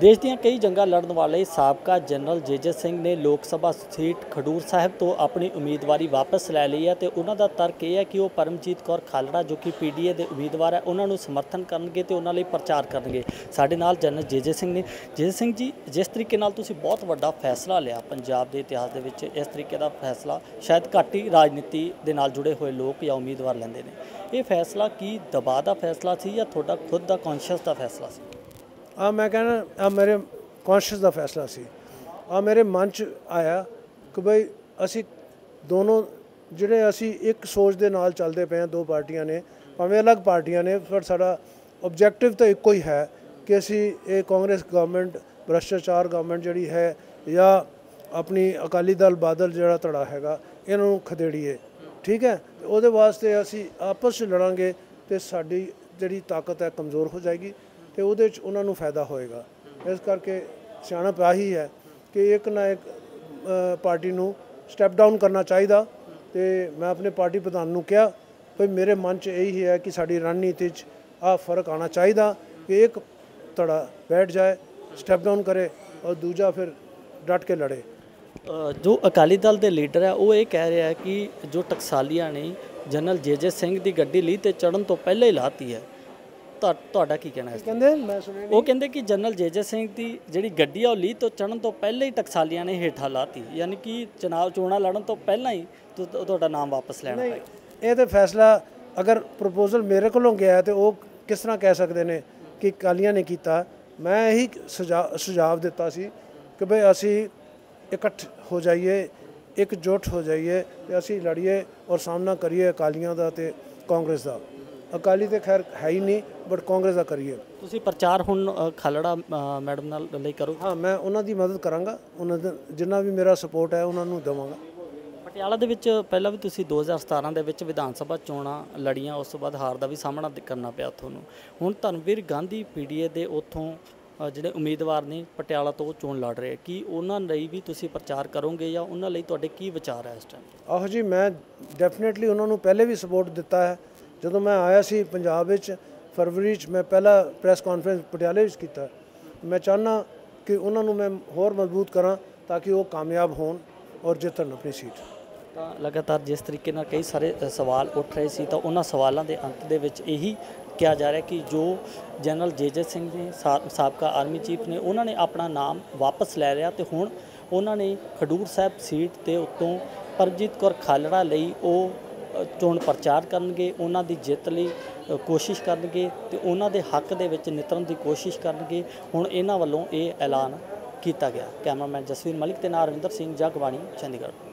ਦੇਸ਼ ਦੀਆਂ ਕਈ ਜੰਗਾਂ ਲੜਨ ਵਾਲੇ ਸਾਬਕਾ ਜਨਰਲ ਜੇਜੇ ਸਿੰਘ ਨੇ ਲੋਕ ਸਭਾ ਸੀਟ ਖਡੂਰ ਸਾਹਿਬ ਤੋਂ ਆਪਣੀ ਉਮੀਦਵਾਰੀ ਵਾਪਸ ਲੈ ਲਈ ਹੈ ਤੇ ਉਹਨਾਂ ਦਾ ਤਰਕ ਇਹ ਹੈ ਕਿ ਉਹ ਪਰਮਜੀਤ ਕੌਰ ਖਾਲੜਾ ਜੋ ਕਿ ਪੀਡੀਏ ਦੇ ਉਮੀਦਵਾਰ ਹੈ, ਉਹਨਾਂ ਨੂੰ ਸਮਰਥਨ ਕਰਨਗੇ ਤੇ ਉਹਨਾਂ ਲਈ ਪ੍ਰਚਾਰ ਕਰਨਗੇ। ਸਾਡੇ ਨਾਲ ਜਨਰਲ ਜੇਜੇ ਸਿੰਘ ਨੇ। ਜੇਜੇ ਸਿੰਘ ਜੀ, ਜਿਸ ਤਰੀਕੇ ਨਾਲ ਤੁਸੀਂ ਬਹੁਤ ਵੱਡਾ ਫੈਸਲਾ ਲਿਆ ਪੰਜਾਬ ਦੇ ਇਤਿਹਾਸ ਦੇ ਵਿੱਚ, ਇਸ ਤਰੀਕੇ ਦਾ ਫੈਸਲਾ ਸ਼ਾਇਦ ਘੱਟ ਹੀ ਰਾਜਨੀਤੀ ਦੇ ਨਾਲ ਜੁੜੇ ਹੋਏ ਲੋਕ ਜਾਂ ਉਮੀਦਵਾਰ ਲੈਂਦੇ ਨੇ। ਇਹ ਫੈਸਲਾ ਕੀ ਦਬਾਅ ਦਾ ਫੈਸਲਾ ਸੀ ਜਾਂ ਤੁਹਾਡਾ ਖੁਦ ਦਾ ਕੌਨਸ਼ੀਅਸ ਦਾ ਫੈਸਲਾ ਸੀ? ਆ ਮੈਂ ਕਹਿੰਦਾ, ਆ ਮੇਰੇ ਕੌਨਸ਼ੀਅਸ ਦਾ ਫੈਸਲਾ ਸੀ। ਆ ਮੇਰੇ ਮਨ ਚ ਆਇਆ ਕਿ ਬਈ ਅਸੀਂ ਦੋਨੋਂ ਜਿਹੜੇ ਅਸੀਂ ਇੱਕ ਸੋਚ ਦੇ ਨਾਲ ਚੱਲਦੇ ਪਏ ਹਾਂ, ਦੋ ਪਾਰਟੀਆਂ ਨੇ, ਭਾਵੇਂ ਅਲੱਗ ਪਾਰਟੀਆਂ ਨੇ, ਪਰ ਸਾਡਾ ਆਬਜੈਕਟਿਵ ਤਾਂ ਇੱਕੋ ਹੀ ਹੈ ਕਿ ਅਸੀਂ ਇਹ ਕਾਂਗਰਸ ਗਵਰਨਮੈਂਟ ਭ੍ਰਸ਼ਟਾਚਾਰ ਗਵਰਨਮੈਂਟ ਜਿਹੜੀ ਹੈ ਜਾਂ ਆਪਣੀ ਅਕਾਲੀ ਦਲ ਬਾਦਲ ਜਿਹੜਾ ਧੜਾ ਹੈਗਾ, ਇਹਨਾਂ ਨੂੰ ਖਦੇੜੀਏ। ਠੀਕ ਹੈ? ਉਹਦੇ ਵਾਸਤੇ ਅਸੀਂ ਆਪਸ 'ਚ ਲੜਾਂਗੇ ਤੇ ਸਾਡੀ ਜਿਹੜੀ ਤਾਕਤ ਹੈ ਕਮਜ਼ੋਰ ਹੋ ਜਾਏਗੀ। ਤੇ ਉਹਦੇ 'ਚ ਉਹਨਾਂ ਨੂੰ ਫਾਇਦਾ ਹੋਏਗਾ। ਇਸ ਕਰਕੇ ਸਿਆਣਪ ਆਹੀ ਹੈ ਕਿ ਇੱਕ ਨਾ ਇੱਕ ਪਾਰਟੀ ਨੂੰ ਸਟੈਪ ਡਾਊਨ ਕਰਨਾ ਚਾਹੀਦਾ ਤੇ ਮੈਂ ਆਪਣੇ ਪਾਰਟੀ ਪ੍ਰਧਾਨ ਨੂੰ ਕਿਹਾ ਵੀ ਮੇਰੇ ਮਨ 'ਚ ਇਹੀ ਹੈ ਕਿ ਸਾਡੀ ਰਣਨੀਤੀ 'ਚ ਆ ਫ਼ਰਕ ਆਣਾ ਚਾਹੀਦਾ, ਕਿ ਇੱਕ ਧੜਾ ਬੈਠ ਜਾਏ ਸਟੈਪ ਡਾਊਨ ਕਰੇ ਔਰ ਦੂਜਾ ਫਿਰ ਡਟ ਕੇ ਲੜੇ। ਜੋ ਅਕਾਲੀ ਦਲ ਦੇ ਲੀਡਰ ਹੈ, ਉਹ ਇਹ ਕਹਿ ਰਿਹਾ ਕਿ ਜੋ ਟਕਸਾਲੀਆਂ ਨੇ, ਜਨਰਲ ਜੇਜੇ ਸਿੰਘ ਦੀ ਗੱਡੀ ਲਈ ਤੇ ਚੜਨ ਤੋਂ ਪਹਿਲਾਂ ਹੀ ਲਾਤੀ ਹੈ ਤੁਹਾਡਾ ਕੀ ਕਹਿਣਾ ਹੈ? ਕਹਿੰਦੇ ਮੈਂ ਸੁਣਿਆ ਉਹ ਕਹਿੰਦੇ ਕਿ ਜਨਰਲ ਜੇਜੇ ਸਿੰਘ ਦੀ ਜਿਹੜੀ ਗੱਡੀ ਆ ਉਹ ਲੀ ਤੋਂ ਚੜਨ ਤੋਂ ਪਹਿਲਾਂ ਹੀ ਟਕਸਾਲੀਆਂ ਨੇ ਹੇਠਾਂ ਲਾਤੀ। ਯਾਨੀ ਕਿ ਚੁਣਾਵ ਚੋਣਾਂ ਲੜਨ ਤੋਂ ਪਹਿਲਾਂ ਹੀ ਤੁਹਾਡਾ ਨਾਮ ਵਾਪਸ ਲੈਣਾ ਇਹ ਤੇ ਫੈਸਲਾ ਅਗਰ ਪ੍ਰਪੋਜ਼ਲ ਮੇਰੇ ਕੋਲੋਂ ਗਿਆ ਤੇ ਉਹ ਕਿਸ ਤਰ੍ਹਾਂ ਕਹਿ ਸਕਦੇ ਨੇ ਕਿ ਕਾਲੀਆਂ ਨੇ ਕੀਤਾ? ਮੈਂ ਇਹੀ ਸੁਝਾ- ਸੁਝਾਅ ਦਿੱਤਾ ਸੀ ਕਿ ਭਈ ਅਸੀਂ ਇਕੱਠ ਹੋ ਜਾਈਏ ਇਕਜੁੱਟ ਹੋ ਜਾਈਏ ਤੇ ਅਸੀਂ ਲੜੀਏ ਔਰ ਸਾਹਮਣਾ ਕਰੀਏ ਅਕਾਲੀਆਂ ਦਾ ਤੇ ਕਾਂਗਰਸ ਦਾ। ਅਕਾਲੀ ਤੇ ਖੈਰ ਹੈ ਹੀ ਨਹੀਂ ਬਟ ਕਾਂਗਰਸ ਦਾ ਕਰੀਏ। ਤੁਸੀਂ ਪ੍ਰਚਾਰ ਹੁਣ ਖਾਲੜਾ ਮੈਡਮ ਨਾਲ ਲਈ ਕਰੋ। ਹਾਂ ਮੈਂ ਉਹਨਾਂ ਦੀ ਮਦਦ ਕਰਾਂਗਾ। ਉਹਨਾਂ ਦਾ ਜਿੰਨਾ ਵੀ ਮੇਰਾ ਸਪੋਰਟ ਹੈ ਉਹਨਾਂ ਨੂੰ ਦੇਵਾਂਗਾ। ਪਟਿਆਲਾ ਦੇ ਵਿੱਚ ਪਹਿਲਾਂ ਵੀ ਤੁਸੀਂ 2017 ਦੇ ਵਿੱਚ ਵਿਧਾਨ ਸਭਾ ਚੋਣਾਂ ਲੜੀਆਂ ਉਸ ਤੋਂ ਬਾਅਦ ਹਾਰ ਦਾ ਵੀ ਸਾਹਮਣਾ ਕਰਨਾ ਪਿਆ ਤੁਹਾਨੂੰ। ਹੁਣ ਧਰਮਵੀਰ ਗਾਂਧੀ ਪੀਡੀਏ ਦੇ ਉੱਥੋਂ ਜਿਹੜੇ ਉਮੀਦਵਾਰ ਨੇ ਪਟਿਆਲਾ ਤੋਂ ਚੋਣ ਲੜ ਰਹੇ ਕੀ ਉਹਨਾਂ ਲਈ ਵੀ ਤੁਸੀਂ ਪ੍ਰਚਾਰ ਕਰੋਗੇ ਜਾਂ ਉਹਨਾਂ ਲਈ ਤੁਹਾਡੇ ਕੀ ਵਿਚਾਰ ਹੈ ਇਸ ਟਾਈਮ ਆਹੋ ਜੀ ਮੈਂ ਡੈਫੀਨਿਟਲੀ ਉਹਨਾਂ ਨੂੰ ਪਹਿਲੇ ਵੀ ਸਪੋਰਟ ਦਿੱਤਾ ਹੈ। ਜਦੋਂ ਮੈਂ ਆਇਆ ਸੀ ਪੰਜਾਬ ਵਿੱਚ, ਫਰਵਰੀ 'ਚ ਮੈਂ ਪਹਿਲਾ ਪ੍ਰੈਸ ਕਾਨਫਰੰਸ ਪਟਿਆਲੇ ਵਿੱਚ ਕੀਤਾ। ਮੈਂ ਚਾਹੁੰਦਾ ਕਿ ਉਹਨਾਂ ਨੂੰ ਮੈਂ ਹੋਰ ਮਜ਼ਬੂਤ ਕਰਾਂ ਤਾਂ ਕਿ ਉਹ ਕਾਮਯਾਬ ਹੋਣ ਔਰ ਜਿੱਤਣ ਆਪਣੀ ਸੀਟ ਤਾਂ ਲਗਾਤਾਰ ਜਿਸ ਤਰੀਕੇ ਨਾਲ ਕਈ ਸਾਰੇ ਸਵਾਲ ਉੱਠ ਰਹੇ ਸੀ ਤਾਂ ਉਹਨਾਂ ਸਵਾਲਾਂ ਦੇ ਅੰਤ ਦੇ ਵਿੱਚ ਇਹੀ ਕਿਹਾ ਜਾ ਰਿਹਾ ਕਿ ਜੋ ਜਨਰਲ ਜੇਜੇ ਸਿੰਘ ਨੇ ਸਾ- ਸਾਬਕਾ ਆਰਮੀ ਚੀਫ ਨੇ, ਉਹਨਾਂ ਨੇ ਆਪਣਾ ਨਾਮ ਵਾਪਸ ਲੈ ਲਿਆ ਤੇ ਹੁਣ ਉਹਨਾਂ ਨੇ ਖਡੂਰ ਸਾਹਿਬ ਸੀਟ ਤੇ ਉੱਤੋਂ ਪਰਮਜੀਤ ਕੌਰ ਖਾਲੜਾ ਲਈ ਉਹ ਚੋਣ ਪ੍ਰਚਾਰ ਕਰਨਗੇ, ਉਹਨਾਂ ਦੀ ਜਿੱਤ ਲਈ ਕੋਸ਼ਿਸ਼ ਕਰਨਗੇ ਤੇ ਉਹਨਾਂ ਦੇ ਹੱਕ ਦੇ ਵਿੱਚ ਨਿਤਰਨ ਦੀ ਕੋਸ਼ਿਸ਼ ਕਰਨਗੇ। ਹੁਣ ਇਹਨਾਂ ਵੱਲੋਂ ਇਹ ਐਲਾਨ ਕੀਤਾ ਗਿਆ। ਕੈਮਰਾਮੈਨ ਜਸਵੀਰ ਮਲਿਕ ਤੇ ਨਾਲ ਰਵਿੰਦਰ ਸਿੰਘ ਜਗਵਾਣੀ ਚੰਡੀਗੜ੍ਹ।